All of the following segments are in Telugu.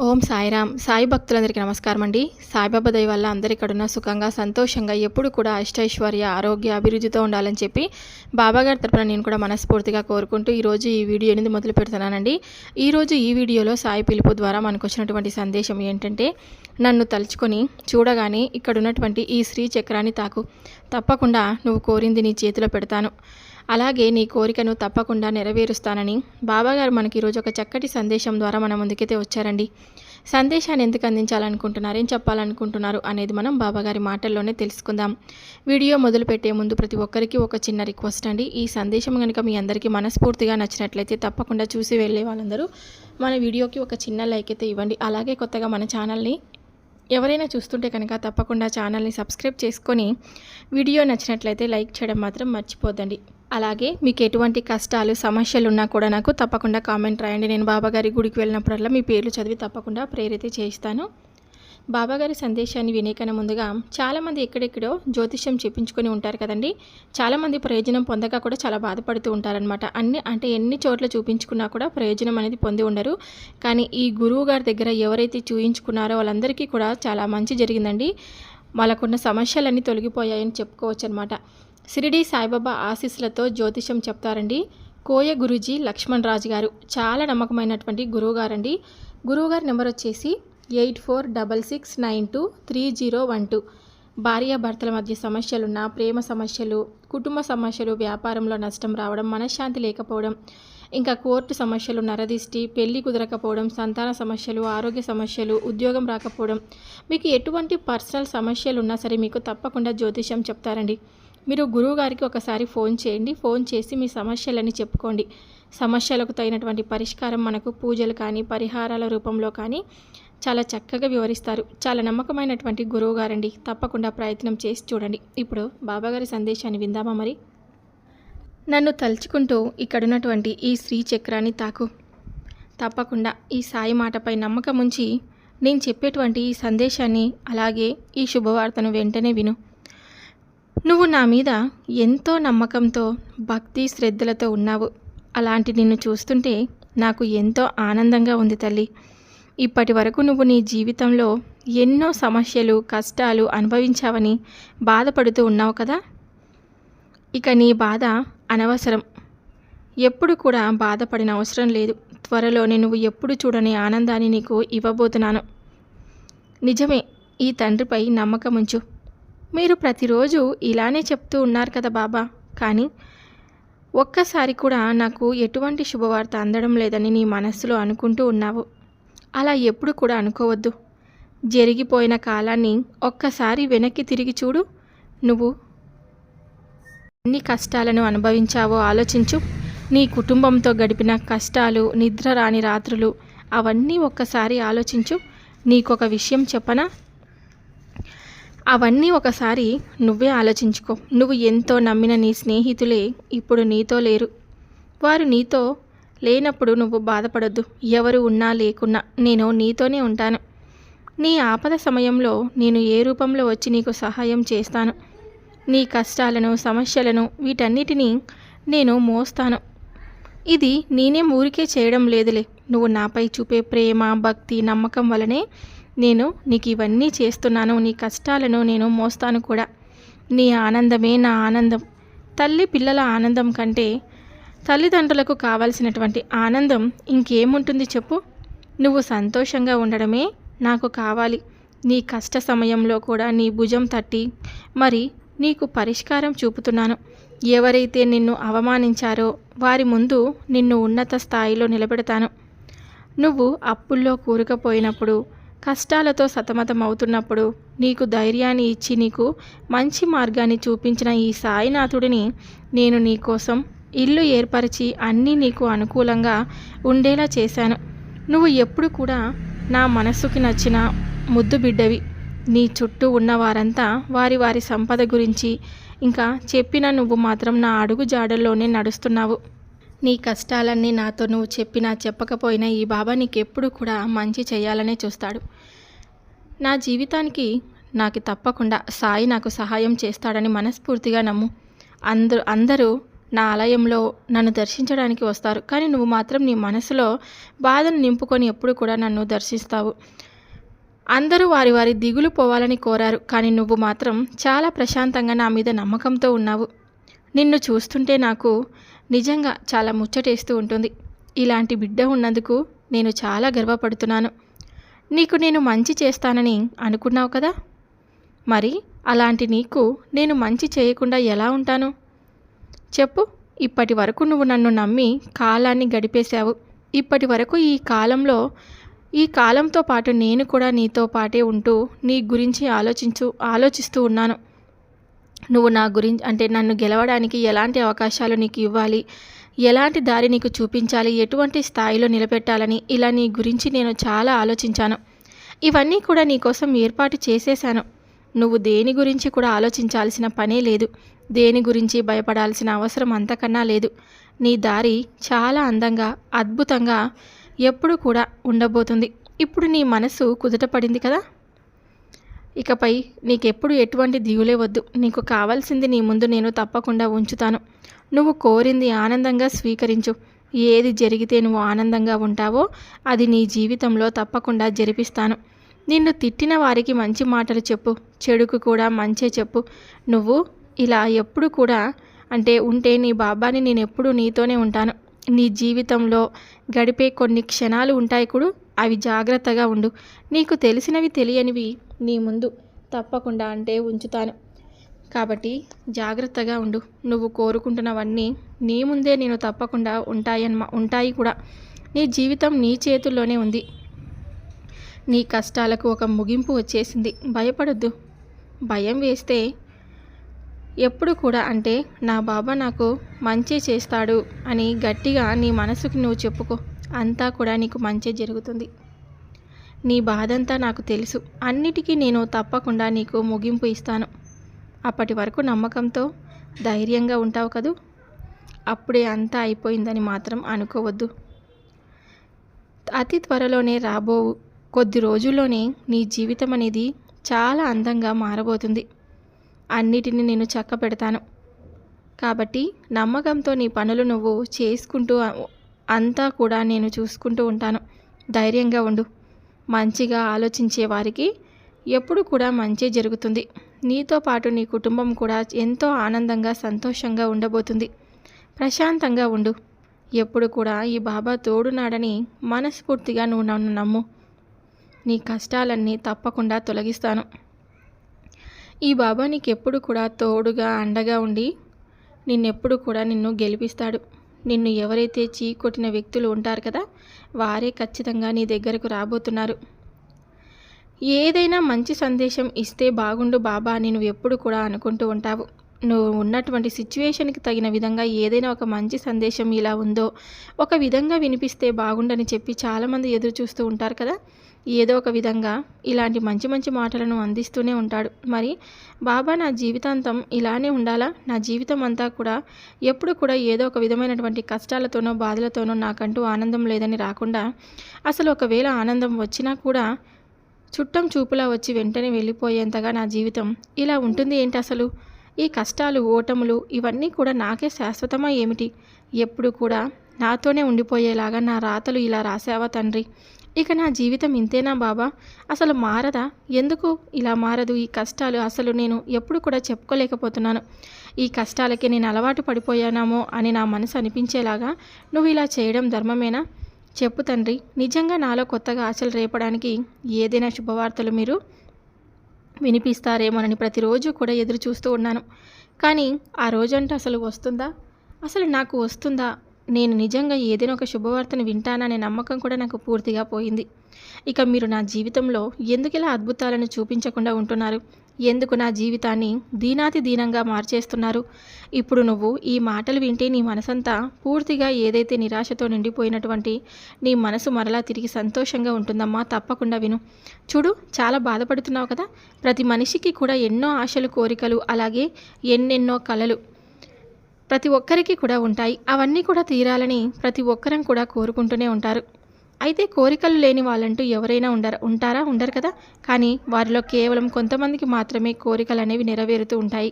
ఓం సాయిరామ్. సాయి భక్తులందరికీ నమస్కారం అండి సాయిబాబా దయ వల్ల అందరి ఇక్కడున్న సుఖంగా సంతోషంగా ఎప్పుడు కూడా అష్టైశ్వర్య ఆరోగ్య అభివృద్ధితో ఉండాలని చెప్పి బాబాగారి తరపున నేను కూడా మనస్ఫూర్తిగా కోరుకుంటూ ఈరోజు ఈ వీడియో అనేది మొదలు పెడుతున్నానండి. ఈరోజు ఈ వీడియోలో సాయి పిలుపు ద్వారా మనకు వచ్చినటువంటి సందేశం ఏంటంటే నన్ను తలుచుకొని చూడగానే ఇక్కడ ఉన్నటువంటి ఈ శ్రీ చక్రాన్ని తాకు. తప్పకుండా నువ్వు కోరింది నీ చేతిలో పెడతాను. అలాగే నీ కోరికను తప్పకుండా నెరవేరుస్తానని బాబాగారు మనకి ఈరోజు ఒక చక్కటి సందేశం ద్వారా మన ముందుకైతే వచ్చారండి. సందేశాన్ని ఎందుకు అందించాలనుకుంటున్నారు? ఏం చెప్పాలనుకుంటున్నారు? అనేది మనం బాబాగారి మాటల్లోనే తెలుసుకుందాం. వీడియో మొదలుపెట్టే ముందు ప్రతి ఒక్కరికి ఒక చిన్న రిక్వెస్ట్ అండి. ఈ సందేశం కనుక మీ అందరికీ మనస్ఫూర్తిగా నచ్చినట్లయితే తప్పకుండా చూసి వెళ్ళే వాళ్ళందరూ మన వీడియోకి ఒక చిన్న లైక్ అయితే ఇవ్వండి. అలాగే కొత్తగా మన ఛానల్ని ఎవరైనా చూస్తుంటే కనుక తప్పకుండా ఛానల్ని సబ్స్క్రైబ్ చేసుకొని వీడియో నచ్చినట్లయితే లైక్ చేయడం మాత్రం మర్చిపోద్దండి. అలాగే మీకు ఎటువంటి కష్టాలు సమస్యలు ఉన్నా కూడా నాకు తప్పకుండా కామెంట్ రాయండి. నేను బాబాగారి గుడికి వెళ్ళినప్పుడల్లా మీ పేర్లు చదివి తప్పకుండా ప్రేరిత చేయిస్తాను. బాబాగారి సందేశాన్ని వినేకన్నా ముందుగా చాలామంది ఎక్కడెక్కడో జ్యోతిష్యం చెప్పించుకొని ఉంటారు కదండి. చాలామంది ప్రయోజనం పొందక కూడా చాలా బాధపడుతూ ఉంటారనమాట అన్ని అంటే ఎన్ని చోట్ల చూపించుకున్నా కూడా ప్రయోజనం అనేది పొంది ఉండరు. కానీ ఈ గురువు గారి దగ్గర ఎవరైతే చూయించుకున్నారో వాళ్ళందరికీ కూడా చాలా మంచి జరిగిందండి. వాళ్ళకున్న సమస్యలన్నీ తొలగిపోయాయని చెప్పుకోవచ్చు అనమాట షిరిడి సాయిబాబా ఆశీస్సులతో జ్యోతిషం చెప్తారండి. కోయ గురూజీ లక్ష్మణ్ రాజు గారు. చాలా నమ్మకమైనటువంటి గురువు గారండి. గురువుగారి నెంబర్ వచ్చేసి eight four double six nine two three zero one two. భార్యాభర్తల మధ్య సమస్యలున్న ప్రేమ సమస్యలు కుటుంబ సమస్యలు వ్యాపారంలో నష్టం రావడం మనశ్శాంతి లేకపోవడం ఇంకా కోర్టు సమస్యలు నరదిష్టి పెళ్ళి కుదరకపోవడం సంతాన సమస్యలు ఆరోగ్య సమస్యలు ఉద్యోగం రాకపోవడం. మీకు ఎటువంటి పర్సనల్ సమస్యలు ఉన్నా సరే మీకు తప్పకుండా జ్యోతిష్యం చెప్తారండి. మీరు గురువు గారికి ఒకసారి ఫోన్ చేయండి. ఫోన్ చేసి మీ సమస్యలని చెప్పుకోండి. సమస్యలకు తగినటువంటి పరిష్కారం మనకు పూజలు కానీ పరిహారాల రూపంలో కానీ చాలా చక్కగా వివరిస్తారు. చాలా నమ్మకమైనటువంటి గురువు గారండి. తప్పకుండా ప్రయత్నం చేసి చూడండి. ఇప్పుడు బాబాగారి సందేశాన్ని విందామా మరి? నన్ను తలుచుకుంటూ ఇక్కడున్నటువంటి ఈ శ్రీ చక్రాన్ని తాకు. తప్పకుండా ఈ సాయి మాటపై నమ్మకం ఉంచి నేను చెప్పేటువంటి ఈ సందేశాన్ని అలాగే ఈ శుభవార్తను వెంటనే విను. నువ్వు నా మీద ఎంతో నమ్మకంతో భక్తి శ్రద్ధలతో ఉన్నావు. అలాంటి నిన్ను చూస్తుంటే నాకు ఎంతో ఆనందంగా ఉంది తల్లి. ఇప్పటి వరకు నువ్వు నీ జీవితంలో ఎన్నో సమస్యలు కష్టాలు అనుభవించావని బాధపడుతూ ఉన్నావు కదా? ఇక నీ బాధ అనవసరం. ఎప్పుడు కూడా బాధపడిన అవసరం లేదు. త్వరలోనే నువ్వు ఎప్పుడు చూడని ఆనందాన్ని నీకు ఇవ్వబోతున్నాను. నిజమే ఈ తండ్రిపై నమ్మకం ఉంచు మీరు ప్రతిరోజు ఇలానే చెప్తూ ఉన్నారు కదా బాబా. కానీ ఒక్కసారి కూడా నాకు ఎటువంటి శుభవార్త అందడం లేదని నీ మనస్సులో అనుకుంటూ ఉన్నావు. అలా ఎప్పుడు కూడా అనుకోవద్దు. జరిగిపోయిన కాలాన్ని ఒక్కసారి వెనక్కి తిరిగి చూడు. నువ్వు ఎన్ని కష్టాలను అనుభవించావో ఆలోచించు. నీ కుటుంబంతో గడిపిన కష్టాలు నిద్ర రాని రాత్రులు అవన్నీ ఒక్కసారి ఆలోచించు. నీకొక విషయం చెప్పనా? అవన్నీ ఒకసారి నువ్వే ఆలోచించుకో. నువ్వు ఎంతో నమ్మిన నీ స్నేహితులే ఇప్పుడు నీతో లేరు. వారు నీతో లేనప్పుడు నువ్వు బాధపడొద్దు. ఎవరు ఉన్నా లేకున్నా నేను నీతోనే ఉంటాను. నీ ఆపద సమయంలో నేను ఏ రూపంలో వచ్చి నీకు సహాయం చేస్తాను? నీ కష్టాలను సమస్యలను వీటన్నిటినీ నేను మోస్తాను. ఇది నేనే ఊరికే చేయడం లేదులే. నువ్వు నాపై చూపే ప్రేమ భక్తి నమ్మకం వలనే నేను నీకు ఇవన్నీ చేస్తున్నాను. నీ కష్టాలను నేను మోస్తాను కూడా. నీ ఆనందమే నా ఆనందం. తల్లి పిల్లల ఆనందం కంటే తల్లిదండ్రులకు కావలసినటువంటి ఆనందం ఇంకేముంటుంది చెప్పు? నువ్వు సంతోషంగా ఉండడమే నాకు కావాలి. నీ కష్ట సమయంలో కూడా నీ భుజం తట్టి మరి నీకు పరిష్కారం చూపుతున్నాను. ఎవరైతే నిన్ను అవమానించారో వారి ముందు నిన్ను ఉన్నత స్థాయిలో నిలబెడతాను. నువ్వు అప్పుల్లో కూరుకుపోయినప్పుడు కష్టాలతో సతమతమవుతున్నప్పుడు నీకు ధైర్యాన్ని ఇచ్చి నీకు మంచి మార్గాన్ని చూపించిన ఈ సాయినాథుడిని నేను నీకోసం ఇల్లు ఏర్పరిచి అన్నీ నీకు అనుకూలంగా ఉండేలా చేశాను. నువ్వు ఎప్పుడు కూడా నా మనస్సుకి నచ్చిన ముద్దు బిడ్డవి. నీ చుట్టూ ఉన్న వారంతా వారి వారి సంపద గురించి ఇంకా చెప్పిన నువ్వు మాత్రం నా అడుగు జాడల్లోనే నడుస్తున్నావు. నీ కష్టాలన్నీ నాతో నువ్వు చెప్పినా చెప్పకపోయినా ఈ బాబా నీకెప్పుడు కూడా మంచి చేయాలనే చూస్తాడు. నా జీవితానికి నాకు తప్పకుండా సాయి నాకు సహాయం చేస్తాడని మనస్ఫూర్తిగా నమ్ము. అందరూ అందరూ నా ఆలయంలో నన్ను దర్శించడానికి వస్తారు. కానీ నువ్వు మాత్రం నీ మనసులో బాధను నింపుకొని ఎప్పుడు కూడా నన్ను దర్శిస్తావు. అందరూ వారి వారి దిగులు పోవాలని కోరారు. కానీ నువ్వు మాత్రం చాలా ప్రశాంతంగా నా మీద నమ్మకంతో ఉన్నావు. నిన్ను చూస్తుంటే నాకు నిజంగా చాలా ముచ్చటేస్తూ ఉంటుంది. ఇలాంటి బిడ్డ ఉన్నందుకు నేను చాలా గర్వపడుతున్నాను. నీకు నేను మంచి చేస్తానని అనుకున్నావు కదా? మరి అలాంటి నీకు నేను మంచి చేయకుండా ఎలా ఉంటాను? చెప్పు ఇప్పటి వరకు నువ్వు నన్ను నమ్మి కాలాన్ని గడిపేశావు. ఇప్పటి వరకు ఈ కాలంలో ఈ కాలంతో పాటు నేను కూడా నీతో పాటే ఉంటూ నీ గురించి ఆలోచించు ఆలోచిస్తూ ఉన్నాను. నువ్వు నా గురించి అంటే నన్ను గెలవడానికి ఎలాంటి అవకాశాలు నీకు ఇవ్వాలి? ఎలాంటి దారి నీకు చూపించాలి? ఎటువంటి స్థాయిలో నిలబెట్టాలని? ఇలా నీ గురించి నేను చాలా ఆలోచించాను. ఇవన్నీ కూడా నీకోసం ఏర్పాటు చేసేశాను. నువ్వు దేని గురించి కూడా ఆలోచించాల్సిన పనే లేదు. దేని గురించి భయపడాల్సిన అవసరం అంతకన్నా లేదు. నీ దారి చాలా అందంగా అద్భుతంగా ఎప్పుడు కూడా ఉండబోతుంది. ఇప్పుడు నీ మనసు కుదుటపడింది కదా? ఇకపై నీకెప్పుడు ఎటువంటి దిగులే వద్దు. నీకు కావాల్సింది నీ ముందు నేను తప్పకుండా ఉంచుతాను. నువ్వు కోరింది ఆనందంగా స్వీకరించు. ఏది జరిగితే నువ్వు ఆనందంగా ఉంటావో అది నీ జీవితంలో తప్పకుండా జరిపిస్తాను. నిన్ను తిట్టిన వారికి మంచి మాటలు చెప్పు చెడుకు కూడా మంచే చెప్పు. నువ్వు ఇలా ఎప్పుడు కూడా అంటే ఉంటే నీ బాబాని నేను ఎప్పుడూ నీతోనే ఉంటాను. నీ జీవితంలో గడిపే కొన్ని క్షణాలు ఉంటాయి కూడా అవి జాగ్రత్తగా ఉండు. నీకు తెలిసినవి తెలియనివి నీ ముందు తప్పకుండా అంటే ఉంచుతాను. కాబట్టి జాగ్రత్తగా ఉండు. నువ్వు కోరుకుంటున్నవన్నీ నీ ముందే నేను తప్పకుండా ఉంటాయన్మా ఉంటాయి కూడా. నీ జీవితం నీ చేతుల్లోనే ఉంది. నీ కష్టాలకు ఒక ముగింపు వచ్చేసింది. భయపడొద్దు. భయం వేస్తే ఎప్పుడు కూడా అంటే నా బాబా నాకు మంచి చేస్తాడు అని గట్టిగా నీ మనసుకి నువ్వు చెప్పుకో. అంతా కూడా నీకు మంచి జరుగుతుంది. నీ బాధంతా నాకు తెలుసు. అన్నిటికీ నేను తప్పకుండా నీకు ముగింపు ఇస్తాను. అప్పటి వరకు నమ్మకంతో ధైర్యంగా ఉంటావు కదూ? అప్పుడే అంతా అయిపోయిందని మాత్రం అనుకోవద్దు. అతి త్వరలోనే రాబోవు. కొద్ది రోజుల్లోనే నీ జీవితం అనేది చాలా అందంగా మారబోతుంది. అన్నిటిని నేను చక్క పెడతాను కాబట్టి నమ్మకంతో నీ పనులు నువ్వు చేసుకుంటూ అంతా కూడా నేను చూసుకుంటూ ఉంటాను. ధైర్యంగా ఉండు. మంచిగా ఆలోచించే వారికి ఎప్పుడు కూడా మంచి జరుగుతుంది. నీతో పాటు నీ కుటుంబం కూడా ఎంతో ఆనందంగా సంతోషంగా ఉండబోతుంది. ప్రశాంతంగా ఉండు. ఎప్పుడు కూడా ఈ బాబా తోడునాడని మనస్ఫూర్తిగా నువ్వు నన్ను నమ్ము. నీ కష్టాలన్నీ తప్పకుండా తొలగిస్తాను. ఈ బాబా నీకెప్పుడు కూడా తోడుగా అండగా ఉండి నిన్నెప్పుడు కూడా నిన్ను గెలిపిస్తాడు. నిన్ను ఎవరైతే చీకొట్టిన వ్యక్తులు ఉంటారు కదా వారే ఖచ్చితంగా నీ దగ్గరకు రాబోతున్నారు. ఏదైనా మంచి సందేశం ఇస్తే బాగుండు బాబా నేను నువ్వు ఎప్పుడు కూడా అనుకుంటూ ఉంటావు. నువ్వు ఉన్నటువంటి సిచ్యువేషన్కి తగిన విధంగా ఏదైనా ఒక మంచి సందేశం ఇలా ఉందో ఒక విధంగా వినిపిస్తే బాగుండని చెప్పి చాలామంది ఎదురు చూస్తూ ఉంటారు కదా? ఏదో ఒక విధంగా ఇలాంటి మంచి మంచి మాటలను అందిస్తూనే ఉంటాడు. మరి బాబా నా జీవితాంతం ఇలానే ఉండాలా? నా జీవితం అంతా కూడా ఎప్పుడు కూడా ఏదో ఒక విధమైనటువంటి కష్టాలతోనో బాధలతోనో నాకంటూ ఆనందం లేదని రాకుండా అసలు ఒకవేళ ఆనందం వచ్చినా కూడా చుట్టం చూపులా వచ్చి వెంటనే వెళ్ళిపోయేంతగా నా జీవితం ఇలా ఉంటుంది ఏంటి అసలు? ఈ కష్టాలు ఓటములు ఇవన్నీ కూడా నాకే శాశ్వతమా ఏమిటి? ఎప్పుడు కూడా నాతోనే ఉండిపోయేలాగా నా రాతలు ఇలా రాసావా తండ్రి? ఇక నా జీవితం ఇంతేనా బాబా? అసలు మారదా? ఎందుకు ఇలా మారదు? ఈ కష్టాలు అసలు నేను ఎప్పుడు కూడా చెప్పుకోలేకపోతున్నాను. ఈ కష్టాలకి నేను అలవాటు పడిపోయానామో అని నా మనసు అనిపించేలాగా నువ్వు ఇలా చేయడం ధర్మమేనా? చెప్పు తండ్రి నిజంగా నాలో కొత్తగా ఆశలు రేపడానికి ఏదైనా శుభవార్తలు మీరు వినిపిస్తారేమోనని ప్రతిరోజు కూడా ఎదురు చూస్తూ ఉన్నాను. కానీ ఆ రోజంటే అసలు వస్తుందా? అసలు నాకు వస్తుందా? నేను నిజంగా ఏదైనా ఒక శుభవార్తను వింటాననే నమ్మకం కూడా నాకు పూర్తిగా పోయింది. ఇక మీరు నా జీవితంలో ఎందుకు ఇలా అద్భుతాలను చూపించకుండా ఉంటున్నారు? ఎందుకు నా జీవితాన్ని దీనాతి దీనంగా మార్చేస్తున్నారు? ఇప్పుడు నువ్వు ఈ మాటలు వింటే నీ మనసంతా పూర్తిగా ఏదైతే నిరాశతో నిండిపోయినటువంటి నీ మనసు మరలా తిరిగి సంతోషంగా ఉంటుందమ్మా తప్పకుండా విను. చూడు చాలా బాధపడుతున్నావు కదా? ప్రతి మనిషికి కూడా ఎన్నో ఆశలు కోరికలు అలాగే ఎన్నెన్నో కలలు ప్రతి ఒక్కరికి కూడా ఉంటాయి. అవన్నీ కూడా తీరాలని ప్రతి ఒక్కరం కూడా కోరుకుంటూనే ఉంటారు. అయితే కోరికలు లేని వాళ్ళంటూ ఎవరైనా ఉండరు ఉంటారా? ఉండరు కదా? కానీ వారిలో కేవలం కొంతమందికి మాత్రమే కోరికలు అనేవి నెరవేరుతూ ఉంటాయి.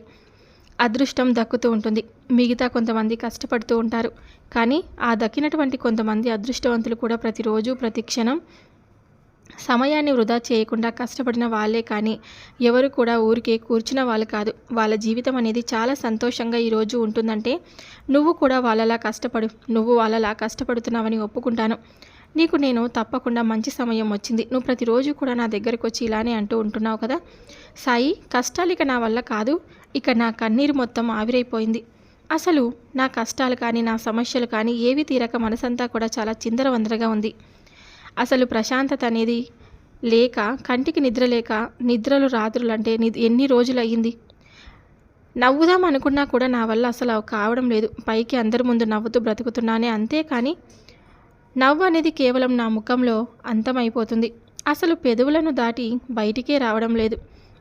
అదృష్టం దక్కుతూ ఉంటుంది. మిగతా కొంతమంది కష్టపడుతూ ఉంటారు. కానీ ఆ దక్కినటువంటి కొంతమంది అదృష్టవంతులు కూడా ప్రతిరోజు ప్రతి క్షణం సమయాన్ని వృధా చేయకుండా కష్టపడిన వాళ్ళే కానీ ఎవరు కూడా ఊరికే కూర్చున్న వాళ్ళు కాదు. వాళ్ళ జీవితం అనేది చాలా సంతోషంగా ఈరోజు ఉంటుందంటే నువ్వు కూడా వాళ్ళలా కష్టపడు నువ్వు వాళ్ళలా కష్టపడుతున్నావని ఒప్పుకుంటాను. నీకు నేను తప్పకుండా మంచి సమయం వచ్చింది. నువ్వు ప్రతిరోజు కూడా నా దగ్గరకు వచ్చి ఇలానే అంటూ ఉంటున్నావు కదా? సాయి కష్టాలు ఇక నా వల్ల కాదు. ఇక నా కన్నీరు మొత్తం ఆవిరైపోయింది. అసలు నా కష్టాలు కానీ నా సమస్యలు కానీ ఏవి తీరక మనసంతా కూడా చాలా చిందరవందరగా ఉంది. అసలు ప్రశాంతత అనేది లేక కంటికి నిద్ర లేక నిద్రలు రాత్రులు అంటే ఎన్ని రోజులు అయ్యింది? నవ్వుదాం అనుకున్నా కూడా నా వల్ల అసలు కావడం లేదు. పైకి అందరి ముందు నవ్వుతూ బ్రతుకుతున్నానే అంతే కానీ నవ్వు అనేది కేవలం నా ముఖంలో అంతమైపోతుంది. అసలు పెదవులను దాటి బయటికే రావడం లేదు.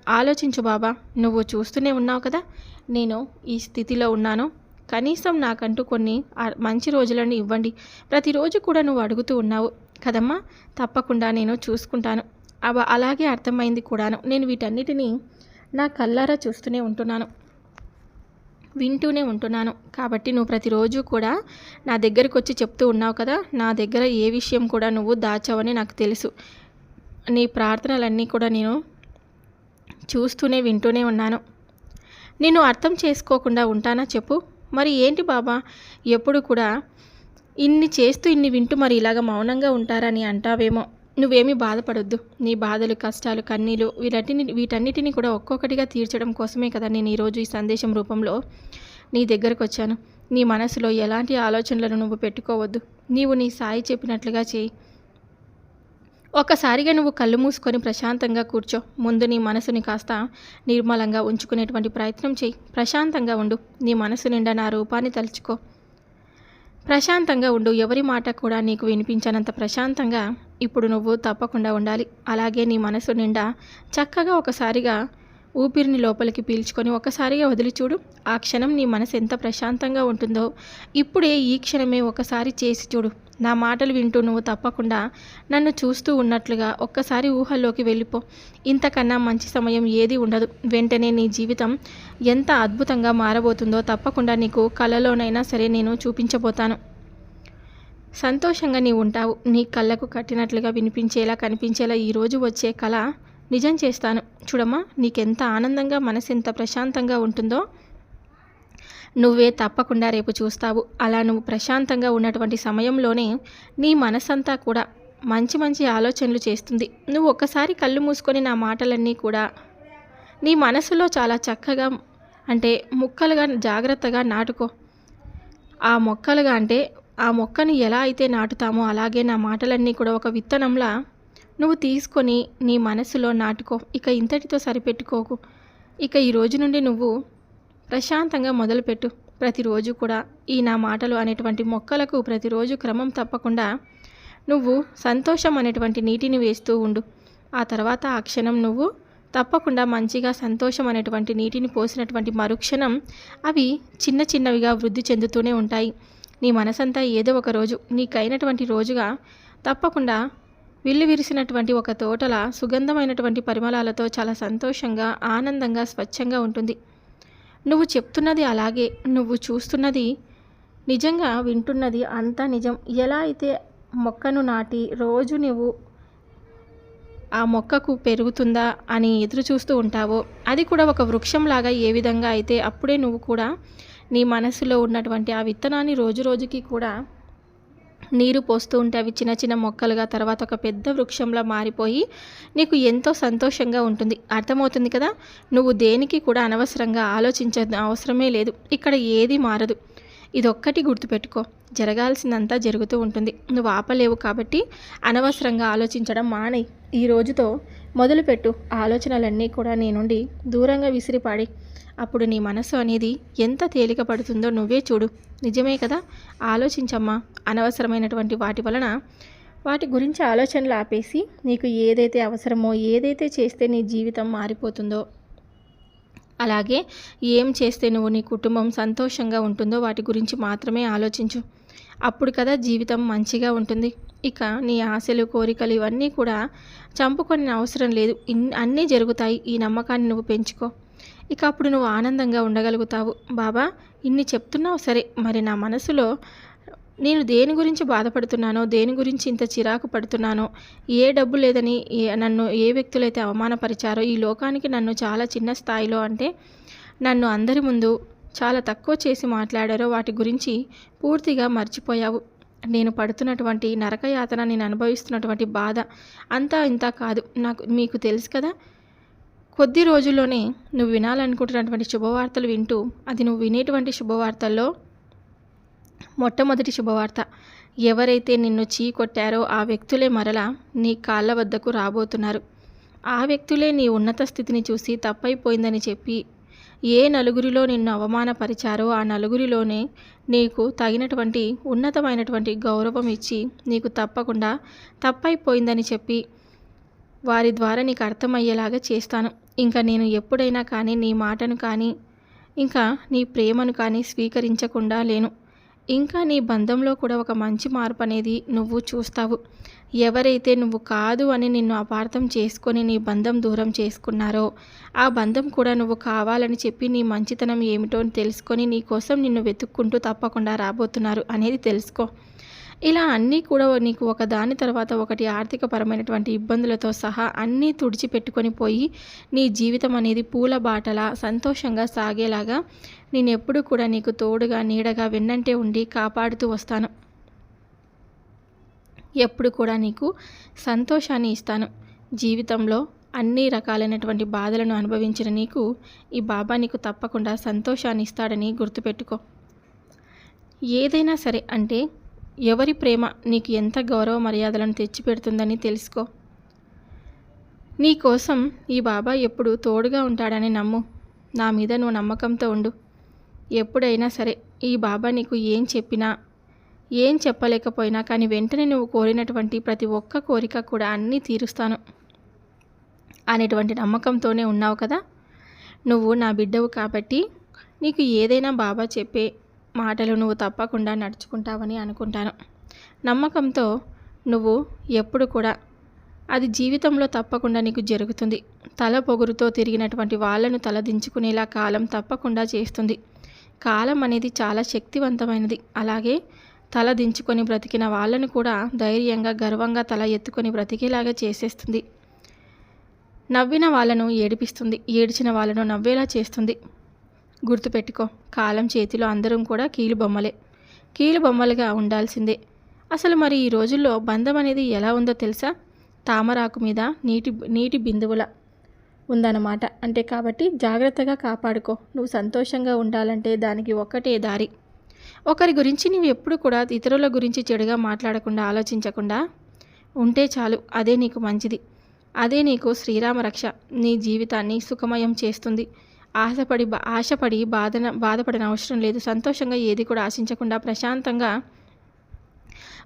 ఆలోచించు బాబా నువ్వు చూస్తూనే ఉన్నావు కదా? నేను ఈ స్థితిలో ఉన్నాను. కనీసం నాకంటూ కొన్ని మంచి రోజులను ఇవ్వండి. ప్రతిరోజు కూడా నువ్వు అడుగుతూ ఉన్నావు. కదమ్మా తప్పకుండా నేను చూసుకుంటాను. అవ అలాగే అర్థమైంది కూడాను. నేను వీటన్నిటినీ నా కల్లారా చూస్తూనే ఉంటున్నాను. వింటూనే ఉంటున్నాను. కాబట్టి నువ్వు ప్రతిరోజు కూడా నా దగ్గరకు వచ్చి చెప్తూ ఉన్నావు కదా నా దగ్గర ఏ విషయం కూడా నువ్వు దాచావని నాకు తెలుసు. నీ ప్రార్థనలన్నీ కూడా నేను చూస్తూనే వింటూనే ఉన్నాను. నేను అర్థం చేసుకోకుండా ఉంటానా చెప్పు. మరి ఏంటి బాబా ఎప్పుడు కూడా ఇన్ని చేస్తూ ఇన్ని వింటూ మరి ఇలాగ మౌనంగా ఉంటారని అంటావేమో. నువ్వేమీ బాధపడొద్దు. నీ బాధలు కష్టాలు కన్నీలు వీటన్నిటిని వీటన్నిటిని కూడా ఒక్కొక్కటిగా తీర్చడం కోసమే కదా నేను ఈరోజు ఈ సందేశం రూపంలో నీ దగ్గరకు వచ్చాను నీ మనసులో ఎలాంటి ఆలోచనలను నువ్వు పెట్టుకోవద్దు. నీవు నీ సాయి చెప్పినట్లుగా చేయి. ఒక్కసారిగా నువ్వు కళ్ళు మూసుకొని ప్రశాంతంగా కూర్చో. ముందు నీ మనసుని కాస్త నిర్మలంగా ఉంచుకునేటువంటి ప్రయత్నం చేయి. ప్రశాంతంగా ఉండు. నీ మనసు నిండా నా రూపాన్ని తలుచుకో. ప్రశాంతంగా ఉండు. ఎవరి మాట కూడా నీకు వినిపించనంత ప్రశాంతంగా ఇప్పుడు నువ్వు తప్పకుండా ఉండాలి. అలాగే నీ మనసు నిండా చక్కగా ఒకసారిగా ఊపిరిని లోపలికి పీల్చుకొని ఒకసారిగా వదిలి చూడు. ఆ క్షణం నీ మనసు ఎంత ప్రశాంతంగా ఉంటుందో ఇప్పుడే ఈ క్షణమే ఒకసారి చేసి చూడు. నా మాటలు వింటూ నువ్వు తప్పకుండా నన్ను చూస్తూ ఉన్నట్లుగా ఒక్కసారి ఊహల్లోకి వెళ్ళిపో. ఇంతకన్నా మంచి సమయం ఏది ఉండదు. వెంటనే నీ జీవితం ఎంత అద్భుతంగా మారబోతుందో తప్పకుండా నీకు కళలోనైనా సరే నేను చూపించబోతాను. సంతోషంగా నీవు ఉంటావు. నీ కళ్ళకు కట్టినట్లుగా వినిపించేలా కనిపించేలా ఈరోజు వచ్చే కళ నిజం చేస్తాను. చూడమ్మా నీకెంత ఆనందంగా మనసు ఎంత ప్రశాంతంగా ఉంటుందో. నువ్వే తప్పకుండా రేపు చూస్తావు. అలా నువ్వు ప్రశాంతంగా ఉన్నటువంటి సమయంలోనే నీ మనసంతా కూడా మంచి మంచి ఆలోచనలు చేస్తుంది. నువ్వు ఒక్కసారి కళ్ళు మూసుకొని నా మాటలన్నీ కూడా నీ మనసులో చాలా చక్కగా అంటే ముక్కలుగా జాగ్రత్తగా నాటుకో. ఆ మొక్కలుగా అంటే ఆ మొక్కని ఎలా అయితే నాటుతామో అలాగే నా మాటలన్నీ కూడా ఒక విత్తనంలా నువ్వు తీసుకొని నీ మనసులో నాటుకో. ఇక ఇంతటితో సరిపెట్టుకోకు. ఇక ఈ రోజు నుండి నువ్వు ప్రశాంతంగా మొదలుపెట్టు. ప్రతిరోజు కూడా ఈ నా మాటలు అనేటువంటి మొక్కలకు ప్రతిరోజు క్రమం తప్పకుండా నువ్వు సంతోషం అనేటువంటి నీటిని వేస్తూ ఉండు. ఆ తర్వాత ఆ క్షణం నువ్వు తప్పకుండా మంచిగా సంతోషం అనేటువంటి నీటిని పోసినటువంటి మరుక్షణం అవి చిన్న చిన్నవిగా వృద్ధి చెందుతూనే ఉంటాయి. నీ మనసంతా ఏదో ఒక రోజు నీకైనటువంటి రోజుగా తప్పకుండా విల్లు విరిసినటువంటి ఒక తోటల సుగంధమైనటువంటి పరిమళాలతో చాలా సంతోషంగా ఆనందంగా స్వచ్ఛంగా ఉంటుంది. నువ్వు చెప్తున్నది అలాగే నువ్వు చూస్తున్నది నిజంగా వింటున్నది అంతా నిజం. ఎలా అయితే మొక్కను నాటి రోజు నువ్వు ఆ మొక్కకు పెరుగుతుందా అని ఎదురు చూస్తూ ఉంటావో అది కూడా ఒక వృక్షంలాగా ఏ విధంగా అయితే అప్పుడే నువ్వు కూడా నీ మనసులో ఉన్నటువంటి ఆ విత్తనాన్ని రోజు రోజుకి కూడా నీరు పోస్తూ ఉంటే అవి చిన్న చిన్న మొక్కలుగా తర్వాత ఒక పెద్ద వృక్షంలో మారిపోయి నీకు ఎంతో సంతోషంగా ఉంటుంది. అర్థమవుతుంది కదా? నువ్వు దేనికి కూడా అనవసరంగా ఆలోచించ అవసరమే లేదు. ఇక్కడ ఏది మారదు. ఇదొక్కటి గుర్తుపెట్టుకో. జరగాల్సిందంతా జరుగుతూ ఉంటుంది. నువ్వు ఆపలేవు కాబట్టి అనవసరంగా ఆలోచించడం మానే ఈ రోజుతో మొదలుపెట్టు. ఆలోచనలన్నీ కూడా నీ నుండి దూరంగా విసిరిపాడి అప్పుడు నీ మనసు అనేది ఎంత తేలిక పడుతుందో నువ్వే చూడు. నిజమే కదా? ఆలోచించమ్మా. అనవసరమైనటువంటి వాటి వలన వాటి గురించి ఆలోచనలు ఆపేసి నీకు ఏదైతే అవసరమో ఏదైతే చేస్తే నీ జీవితం మారిపోతుందో అలాగే ఏం చేస్తే నువ్వు నీ కుటుంబం సంతోషంగా ఉంటుందో వాటి గురించి మాత్రమే ఆలోచించు. అప్పుడు కదా జీవితం మంచిగా ఉంటుంది. ఇక నీ ఆశలు కోరికలు ఇవన్నీ కూడా చంపుకొని అవసరం లేదు. ఇన్ అన్నీ జరుగుతాయి. ఈ నమ్మకాన్ని నువ్వు పెంచుకో. ఇక అప్పుడు నువ్వు ఆనందంగా ఉండగలుగుతావు. బాబా ఇన్ని చెప్తున్నావు సరే మరి నా మనసులో నేను దేని గురించి బాధపడుతున్నానో దేని గురించి ఇంత చిరాకు పడుతున్నానో ఏ డబ్బు లేదని ఏ నన్ను ఏ వ్యక్తులైతే అవమానపరిచారో ఈ లోకానికి నన్ను చాలా చిన్న స్థాయిలో అంటే నన్ను అందరి ముందు చాలా తక్కువ చేసి మాట్లాడారో వాటి గురించి పూర్తిగా మర్చిపోయావు. నేను పడుతున్నటువంటి నరకయాతన నేను అనుభవిస్తున్నటువంటి బాధ అంతా ఇంత కాదు. నాకు మీకు తెలుసు కదా కొద్ది రోజుల్లోనే నువ్వు వినాలనుకుంటున్నటువంటి శుభవార్తలు వింటూ అది నువ్వు వినేటువంటి శుభవార్తల్లో మొట్టమొదటి శుభవార్త. ఎవరైతే నిన్ను చీ కొట్టారో ఆ వ్యక్తులే మరలా నీ కాళ్ళ వద్దకు రాబోతున్నారు. ఆ వ్యక్తులే నీ ఉన్నత స్థితిని చూసి తప్పైపోయిందని చెప్పి ఏ నలుగురిలో నిన్ను అవమానపరిచారో ఆ నలుగురిలోనే నీకు తగినటువంటి ఉన్నతమైనటువంటి గౌరవం ఇచ్చి నీకు తప్పకుండా తప్పైపోయిందని చెప్పి వారి ద్వారా నీకు అర్థమయ్యేలాగా చేస్తాను. ఇంకా నేను ఎప్పుడైనా కానీ నీ మాటను కానీ ఇంకా నీ ప్రేమను కానీ స్వీకరించకుండా లేను. ఇంకా నీ బంధంలో కూడా ఒక మంచి మార్పు అనేది నువ్వు చూస్తావు. ఎవరైతే నువ్వు కాదు అని నిన్ను అపార్థం చేసుకొని నీ బంధం దూరం చేసుకున్నారో ఆ బంధం కూడా నువ్వు కావాలని చెప్పి నీ మంచితనం ఏమిటో అని తెలుసుకొని నీ కోసం నిన్ను వెతుక్కుంటూ తప్పకుండా రాబోతున్నారు అనేది తెలుసుకో. ఇలా అన్నీ కూడా నీకు ఒక దాని తర్వాత ఒకటి ఆర్థికపరమైనటువంటి ఇబ్బందులతో సహా అన్నీ తుడిచిపెట్టుకొని పోయి నీ జీవితం అనేది పూల బాటలా సంతోషంగా సాగేలాగా నేను ఎప్పుడు కూడా నీకు తోడుగా నీడగా వెన్నంటే ఉండి కాపాడుతూ వస్తాను. ఎప్పుడు కూడా నీకు సంతోషాన్ని ఇస్తాను. జీవితంలో అన్ని రకాలైనటువంటి బాధలను అనుభవించిన నీకు ఈ బాబా నీకు తప్పకుండా సంతోషాన్ని ఇస్తాడని గుర్తుపెట్టుకో. ఏదైనా సరే అంటే ఎవరి ప్రేమ నీకు ఎంత గౌరవ మర్యాదలను తెచ్చిపెడుతుందని తెలుసుకో. నీ కోసం ఈ బాబా ఎప్పుడు తోడుగా ఉంటాడని నమ్ము. నా మీద నువ్వు నమ్మకంతో ఉండు. ఎప్పుడైనా సరే ఈ బాబా నీకు ఏం చెప్పినా ఏం చెప్పలేకపోయినా కానీ వెంటనే నువ్వు కోరినటువంటి ప్రతి ఒక్క కోరిక కూడా అన్నీ తీరుస్తాను. అనేటువంటి నమ్మకంతోనే ఉన్నావు కదా? నువ్వు నా బిడ్డవు కాబట్టి నీకు ఏదైనా బాబా చెప్పే మాటలు నువ్వు తప్పకుండా నడుచుకుంటావని అనుకుంటాను. నమ్మకంతో నువ్వు ఎప్పుడు కూడా అది జీవితంలో తప్పకుండా నీకు జరుగుతుంది. తల పొగురుతో తిరిగినటువంటి వాళ్ళను తలదించుకునేలా కాలం తప్పకుండా చేస్తుంది. కాలం అనేది చాలా శక్తివంతమైనది. అలాగే తల దించుకొని బ్రతికిన వాళ్ళను కూడా ధైర్యంగా గర్వంగా తల ఎత్తుకొని బ్రతికేలాగా చేసేస్తుంది. నవ్విన వాళ్ళను ఏడిపిస్తుంది. ఏడిచిన వాళ్ళను నవ్వేలా చేస్తుంది. గుర్తుపెట్టుకో. కాలం చేతిలో అందరం కూడా కీలు బొమ్మలే. కీలు బొమ్మలుగా ఉండాల్సిందే. అసలు మరి ఈ రోజుల్లో బంధం అనేది ఎలా ఉందో తెలుసా? తామరాకు మీద నీటి నీటి బిందువుల ఉందన్నమాట. అంటే కాబట్టి జాగ్రత్తగా కాపాడుకో. నువ్వు సంతోషంగా ఉండాలంటే దానికి ఒక్కటే దారి. ఒకరి గురించి నువ్వు ఎప్పుడు కూడా ఇతరుల గురించి చెడుగా మాట్లాడకుండా ఆలోచించకుండా ఉంటే చాలు. అదే నీకు మంచిది. అదే నీకు శ్రీరామ రక్ష నీ జీవితాన్ని సుఖమయం చేస్తుంది. ఆశపడి ఆశపడి బాధన బాధపడిన అవసరం లేదు. సంతోషంగా ఏది కూడా ఆశించకుండా ప్రశాంతంగా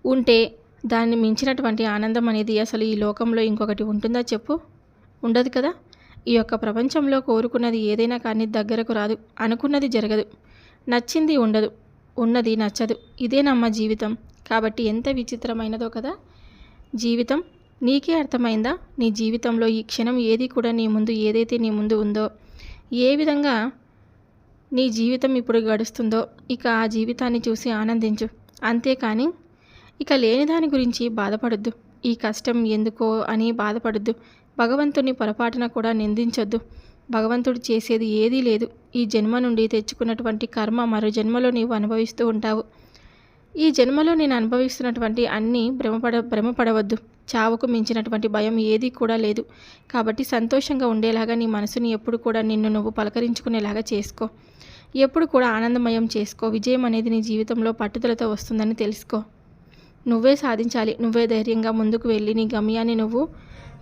ఉంటే దాన్ని మించినటువంటి ఆనందం అనేది అసలు ఈ లోకంలో ఇంకొకటి ఉంటుందా చెప్పు? ఉండదు కదా. ఈ యొక్క ప్రపంచంలో కోరుకున్నది ఏదైనా కానీ దగ్గరకు రాదు. అనుకున్నది జరగదు. నచ్చింది ఉండదు. ఉన్నది నచ్చదు. ఇదేనమ్మ జీవితం? కాబట్టి ఎంత విచిత్రమైనదో కదా. జీవితం నీకే అర్థమైందా? నీ జీవితంలో ఈ క్షణం ఏది కూడా నీ ముందు ఏదైతే నీ ముందు ఉందో ఏ విధంగా నీ జీవితం ఇప్పుడు గడుస్తుందో ఇక ఆ జీవితాన్ని చూసి ఆనందించు. అంతేకాని ఇక లేని దాని గురించి బాధపడద్దు. ఈ కష్టం ఎందుకో అని బాధపడద్దు. భగవంతుని పొరపాటున కూడా నిందించొద్దు. భగవంతుడు చేసేది ఏదీ లేదు. ఈ జన్మ నుండి తెచ్చుకున్నటువంటి కర్మ మరో జన్మలో నీవు అనుభవిస్తూ ఉంటావు. ఈ జన్మలో నేను అనుభవిస్తున్నటువంటి అన్నీ భ్రమపడ భ్రమపడవద్దు. చావుకు మించినటువంటి భయం ఏదీ కూడా లేదు. కాబట్టి సంతోషంగా ఉండేలాగా నీ మనసుని ఎప్పుడు కూడా నిన్ను నువ్వు పలకరించుకునేలాగా చేసుకో. ఎప్పుడు కూడా ఆనందమయం చేసుకో. విజయం అనేది నీ జీవితంలో పట్టుదలతో వస్తుందని తెలుసుకో. నువ్వే సాధించాలి. నువ్వే ధైర్యంగా ముందుకు వెళ్ళి నీ గమ్యాన్ని నువ్వు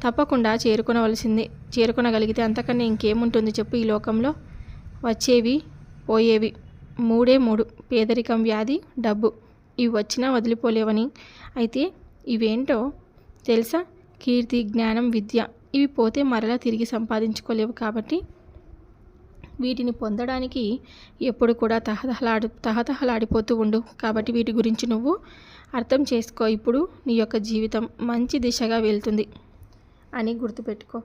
తప్పకుండా చేరుకునవలసింది చేరుకునగలిగితే అంతకన్నా ఇంకేముంటుంది చెప్పు ఈ లోకంలో? వచ్చేవి పోయేవి. మూడే మూడు. పేదరికం వ్యాధి డబ్బు. ఇవి వచ్చినా వదిలిపోలేవని. అయితే ఇవేంటో తెలుసా? కీర్తి జ్ఞానం విద్య ఇవి పోతే మరలా తిరిగి సంపాదించుకోలేవు కాబట్టి వీటిని పొందడానికి ఎప్పుడు కూడా తహతహలాడు తహతహలాడిపోతూ ఉండు. కాబట్టి వీటి గురించి నువ్వు అర్థం చేసుకో. ఇప్పుడు నీ యొక్క జీవితం మంచి దిశగా వెళ్తుంది అని గుర్తుపెట్టుకో.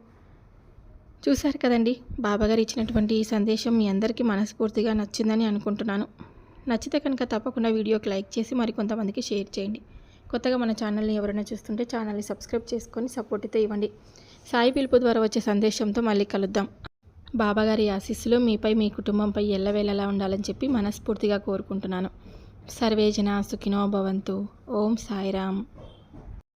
చూశారు కదండి? బాబాగారు ఇచ్చినటువంటి ఈ సందేశం మీ అందరికీ మనస్ఫూర్తిగా నచ్చిందని అనుకుంటున్నాను. నచ్చితే కనుక తప్పకుండా వీడియోకి లైక్ చేసి మరికొంతమందికి షేర్ చేయండి. కొత్తగా మన ఛానల్ని ఎవరైనా చూస్తుంటే ఛానల్ని సబ్స్క్రైబ్ చేసుకొని సపోర్ట్ అయితే ఇవ్వండి. సాయి పిలుపు ద్వారా వచ్చే సందేశంతో మళ్ళీ కలుద్దాం. బాబాగారి ఆశీస్సులు మీపై మీ కుటుంబంపై ఎల్లవేళలా ఉండాలని చెప్పి మనస్ఫూర్తిగా కోరుకుంటున్నాను. సర్వేజన సుఖినో భవంతు. ఓం సాయిరామ్.